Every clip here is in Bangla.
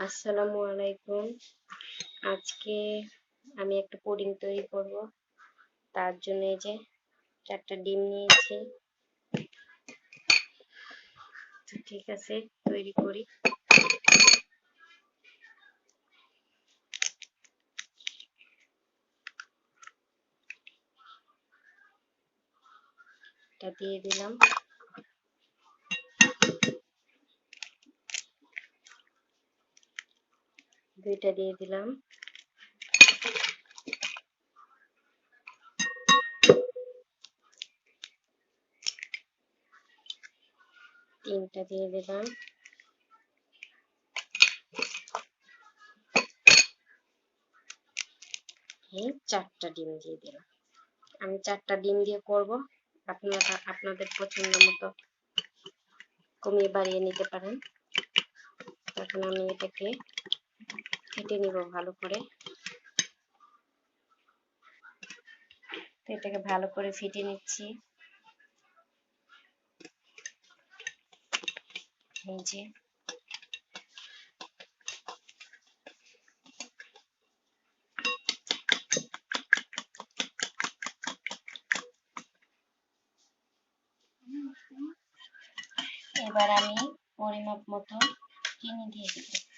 আসসালামু আলাইকুম। আজকে আমি একটা পুডিং তৈরি করব। তার জন্য এই যে চারটা ডিম নিয়েছি। তো ঠিক আছে, তৈরি করি। এটা দিয়ে দিলাম। দুইটা দিয়ে দিলাম। তিনটা দিয়ে দিলাম। চারটা ডিম দিয়ে দিলাম। আমি চারটা ডিম দিয়ে করব। আপনারা, আপনাদের পছন্দ মতো কমিয়ে বাড়িয়ে নিতে পারেন। তখন আমি এটাকে ফেটে নিব ভালো করে। এটাকে ভালো করে ফেটে নিচ্ছি। এবার আমি পরিমাপ মতো চিনি দিয়ে দিব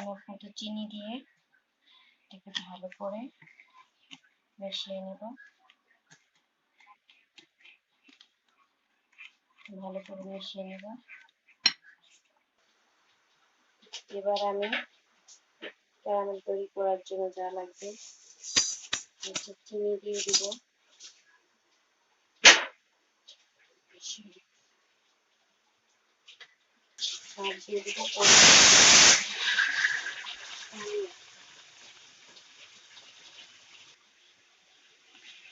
পরিমাপ মতো চিনি দিয়ে এটাকে ভালো করে মিশিয়ে নেব। ভালো করে মিশিয়ে নেব। এবার আমি ক্যারামেল তৈরি করার জন্য যা লাগবে চিনি দিয়ে দিব। আর দিয়ে দিব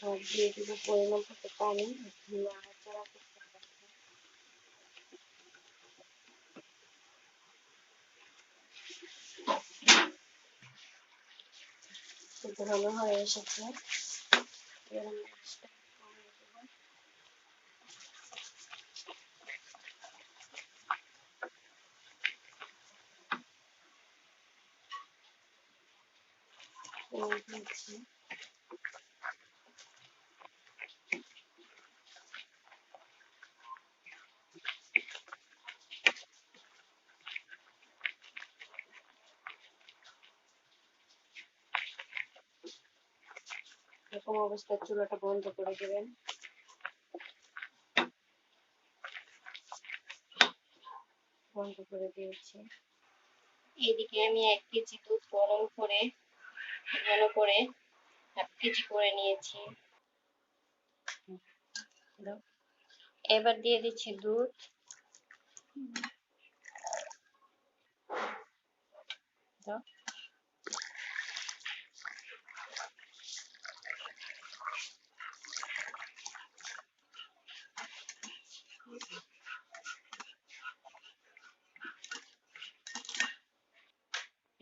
আর দিয়ে দিব পরিমাণ মতো পানি নাড়াচাড়া করতে ভালো হয়ে এসেছে এবার এরকম অবস্থায় চুলাটা বন্ধ করে দেবেন। বন্ধ করে দিয়েছি। এদিকে আমি এক কেজি দুধ গরম করে ঘন করে হাফ কেজি করে নিয়েছি। এবার দিয়ে দিচ্ছি দুধ।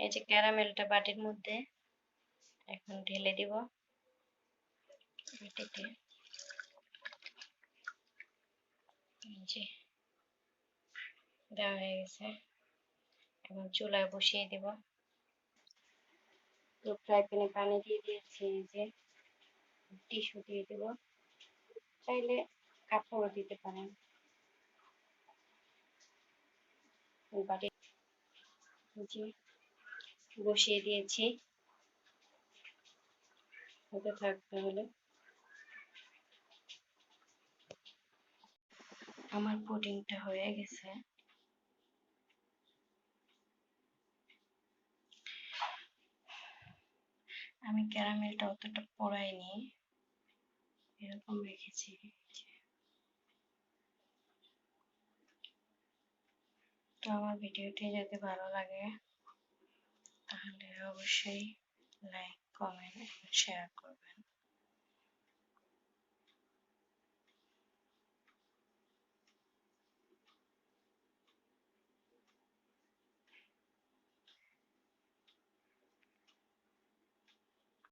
এই যে ক্যারামেলটা বাটির মধ্যে, এখন ঢেলে দিব। বাটিতে। দেওয়া হয়ে গেছে। এখন চুলায় বসিয়ে দিব। ফ্রাই প্যানে পানি দিয়ে দিয়েছি যে টিস্যু দিয়ে দেব। চাইলে কাপড়ও দিতে পারেন। বাটি যে বসিয়ে দিয়েছি। হতে থাকতে হলে আমার পুডিংটা হয়ে গেছে। আমি ক্যারামেলটা অতটা পড়াইনি। এরকম রেখেছি। তো আমার ভিডিওটি যদি ভালো লাগে তাহলে অবশ্যই লাইক কমেন্ট শেয়ার করবেন।